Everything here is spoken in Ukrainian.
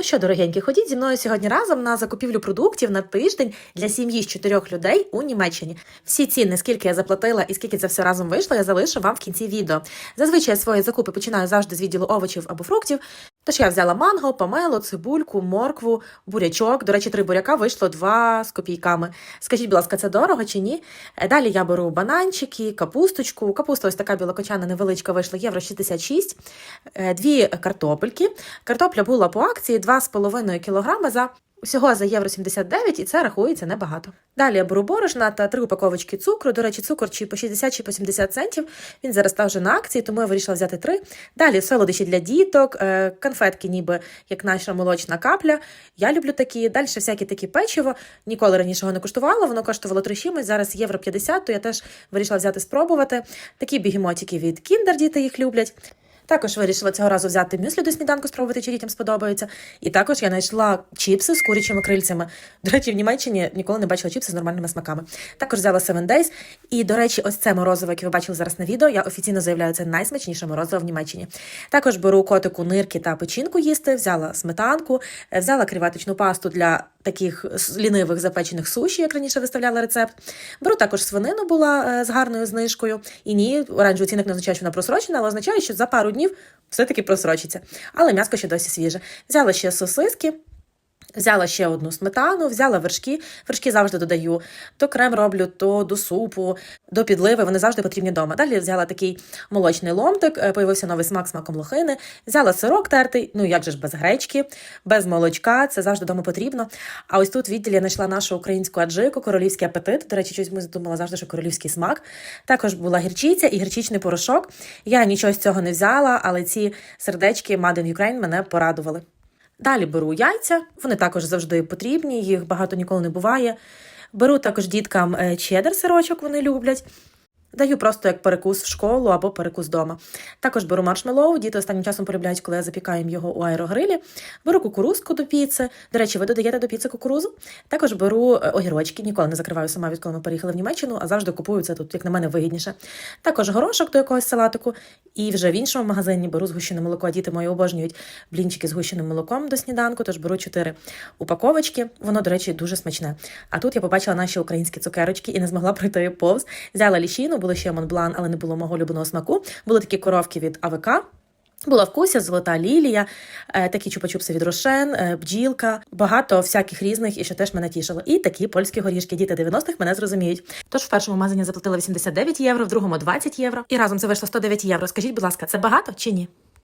Ну що, дорогенькі, ходіть зі мною сьогодні разом на закупівлю продуктів на тиждень для сім'ї з чотирьох людей у Німеччині. Всі ціни, скільки я заплатила і скільки це все разом вийшло, я залишу вам в кінці відео. Зазвичай свої закупи починаю завжди з відділу овочів або фруктів. Тож я взяла манго, помело, цибульку, моркву, бурячок. До речі, три буряка вийшло два з копійками. Скажіть, будь ласка, це дорого чи ні? Е, Далі я беру бананчики, капусточку. Капуста ось така білокочана невеличка вийшла євро 66, е, дві картопельки. Картопля була по акції 2,5 кг за всього за євро 79, і це рахується небагато. Далі я борошна та три упаковочки цукру. До речі, цукор чи по 60, чи по 70 центів. Він зараз став вже на акції, тому я вирішила взяти три. Далі солодощі для діток, е, конфетки, ніби як наша молочна капля. Я люблю такі. Далі всякі такі печиво. Ніколи раніше його не куштувала. Воно коштувало 3 чимось, зараз євро 50, то я теж вирішила взяти спробувати. Такі бігемотики від Kinder, діти їх люблять. Також вирішила цього разу взяти мюслі до сніданку, спробувати, чи дітям сподобається. І також я знайшла чіпси з курячими крильцями. До речі, в Німеччині ніколи не бачила чіпси з нормальними смаками. Також взяла Seven Days. І, до речі, ось це морозиво, яке ви бачили зараз на відео. Я офіційно заявляю, це найсмачніше морозиво в Німеччині. Також беру котику нирки та печінку їсти, взяла сметанку, взяла креветочну пасту для таких лінивих запечених суші, як раніше виставляла рецепт. Беру також свинину була е, з гарною знижкою. І ні, оранжевий цінник не означає, що вона просрочена, але означає, що за пару днів все-таки просрочиться. Але м'яско ще досі свіже. Взяла ще сосиски. Взяла ще одну сметану, взяла вершки. Вершки завжди додаю. То крем роблю, то до супу, до підливи. Вони завжди потрібні вдома. Далі взяла такий молочний ломтик, е, появився новий смак смаком лохини. Взяла сирок тертий, ну як же ж без гречки, без молочка. Це завжди вдома потрібно. А ось тут в відділі я знайшла нашу українську аджику, королівський апетит. До речі, ми думала завжди, що королівський смак. Також була гірчиця і гірчичний порошок. Я нічого з цього не взяла, але ці сердечки Made in Ukraine мене порадували. Далі беру яйця, вони також завжди потрібні, їх багато ніколи не буває. Беру також діткам чедер сирочок, вони люблять. Даю просто як перекус в школу або перекус вдома. Також беру маршмеллоу, діти останнім часом полюбляють, коли я запікаю його у аерогрилі. Беру кукурузку до піци. До речі, ви додаєте до піци кукурузу. Також беру е, огірочки, ніколи не закриваю сама, відколи ми переїхали в Німеччину, а завжди купую це тут, як на мене, вигідніше. Також горошок до якогось салатику. І вже в іншому магазині беру згущене молоко. Діти мої обожнюють блінчики з гущеним молоком до сніданку, тож беру чотири упаковочки. Воно, до речі, дуже смачне. А тут я побачила наші українські цукерочки і не змогла пройти повз. Взяла ліщину, було ще монблан, але не було мого улюбленого смаку. Були такі коровки від АВК. Була вкуся, золота лілія, е, такі чупа-чупси від Рошен, е, бджілка, багато всяких різних, і що теж мене тішило. І такі польські горішки. Діти 90-х мене зрозуміють. Тож в першому магазині заплатила 89 євро, в другому 20 євро. І разом це вийшло 109 євро. Скажіть, будь ласка, це багато чи ні?